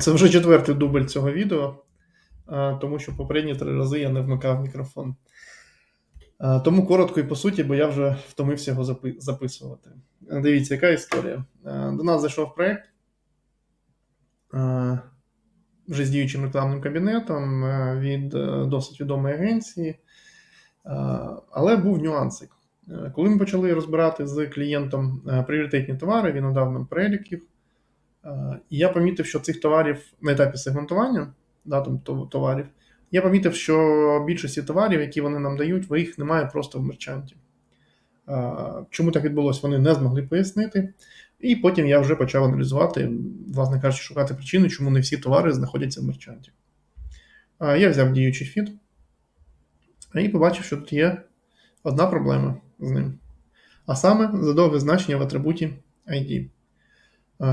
Це вже четвертий дубль цього відео, тому що попередні три рази я не вмикав мікрофон. Тому коротко і по суті, бо я вже втомився його запи- записувати. Дивіться, яка історія. До нас зайшов проєкт вже з діючим рекламним кабінетом від е, досить відомої агенції. Але був нюансик. Е, Коли ми почали розбирати з клієнтом е, пріоритетні товари, він надав нам перелік їх. Е, І я помітив, що цих товарів на етапі сегментування да, там, товарів, я помітив, що більшості товарів, які вони нам дають, їх немає просто в мерчанті. Е, Чому так відбулося, вони не змогли пояснити. І потім я вже почав аналізувати, власне кажучи, шукати причини, чому не всі товари знаходяться в мерчанті. Е, Я взяв діючий фіт і побачив, що тут є одна проблема з ним. А саме задовге значення в атрибуті ID.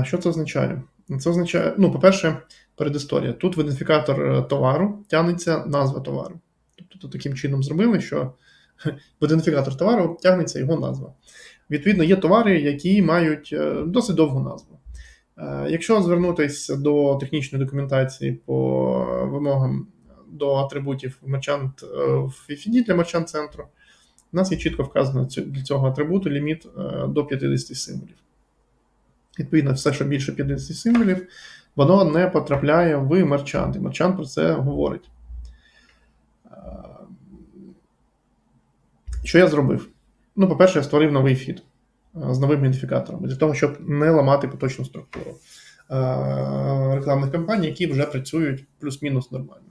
Що це означає? Це означає, ну, по-перше, передісторія. Тут в ідентифікатор е, товару тягнеться назва товару. Тобто тут таким чином зробили, що в ідентифікатор товару тягнеться його назва. Відповідно, є товари, які мають е, досить довгу назву. Е, Якщо звернутися до технічної документації по вимогам до атрибутів мерчант в FID для мерчант центру, у нас є чітко вказано для цього атрибуту ліміт до 50 символів. Відповідно, все, що більше 50 символів, воно не потрапляє в мерчант. І мерчант про це говорить. Е, Що я зробив? Ну, по-перше, я створив новий фід е, з новим ідентифікатором, для того, щоб не ламати поточну структуру е, рекламних кампаній, які вже працюють плюс-мінус нормально.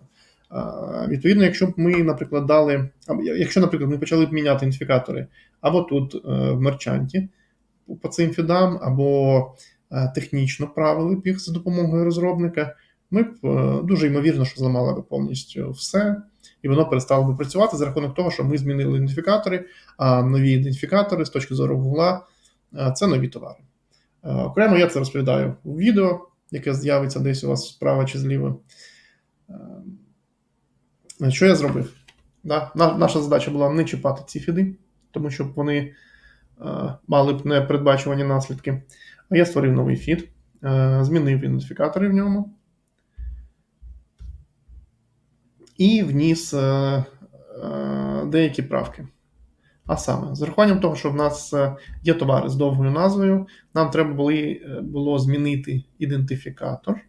Відповідно, якщо б ми, наприклад, дали, якщо, наприклад, ми почали б міняти ідентифікатори або тут в мерчанті по цим фідам, або е, технічно правили б їх за допомогою розробника, ми б е, дуже ймовірно, що зламали б повністю все, і воно перестало б працювати за рахунок того, що ми змінили ідентифікатори, а нові ідентифікатори з точки зору Гугла е, це нові товари. Окремо я це розповідаю у відео, яке з'явиться десь у вас справа чи зліва. Що я зробив? Да? Наша задача була не чіпати ці фіди, тому що вони мали б непередбачувані наслідки. А я створив новий фід, е, змінив ідентифікатори в ньому і вніс е, е, деякі правки. А саме, з урахуванням того, що в нас е, є товари з довгою назвою, нам треба е, було змінити ідентифікатор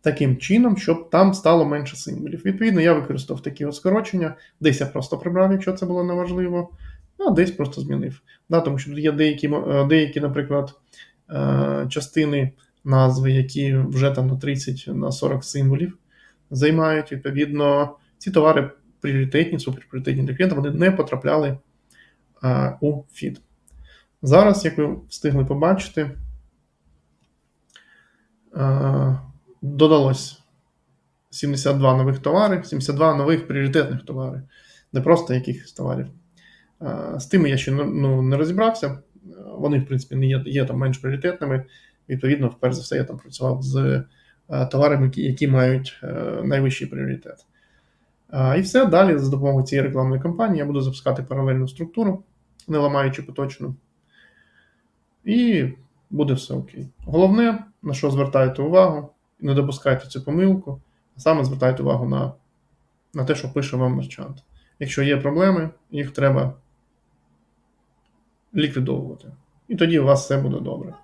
таким чином, щоб там стало менше символів. Відповідно, я використав такі от скорочення. Десь я просто прибрав, якщо це було неважливо, а десь просто змінив. Да, тому що тут є деякі, е, деякі, наприклад, е, частини назви, які вже там на 30 на 40 символів займають. Відповідно, ці товари пріоритетні, суперпріоритетні для клієнта, вони не потрапляли е, у фід. Зараз, як ви встигли побачити, додалось 72 нових товари, 72 нових пріоритетних товари, не просто якихось товарів. Е, З тими я ще ну, не розібрався. Е, Вони, в принципі, не є, є там менш пріоритетними. Відповідно, перш за все, я там працював з е, товарами, які, мають найвищий пріоритет. І все далі за допомогою цієї рекламної кампанії я буду запускати паралельну структуру, не ламаючи поточну. І буде все окей. Головне, на що звертайте увагу, не допускайте цю помилку, а саме звертайте увагу на, на те, що пише вам мерчант. Якщо є проблеми, їх треба ліквідовувати. І тоді у вас все буде добре.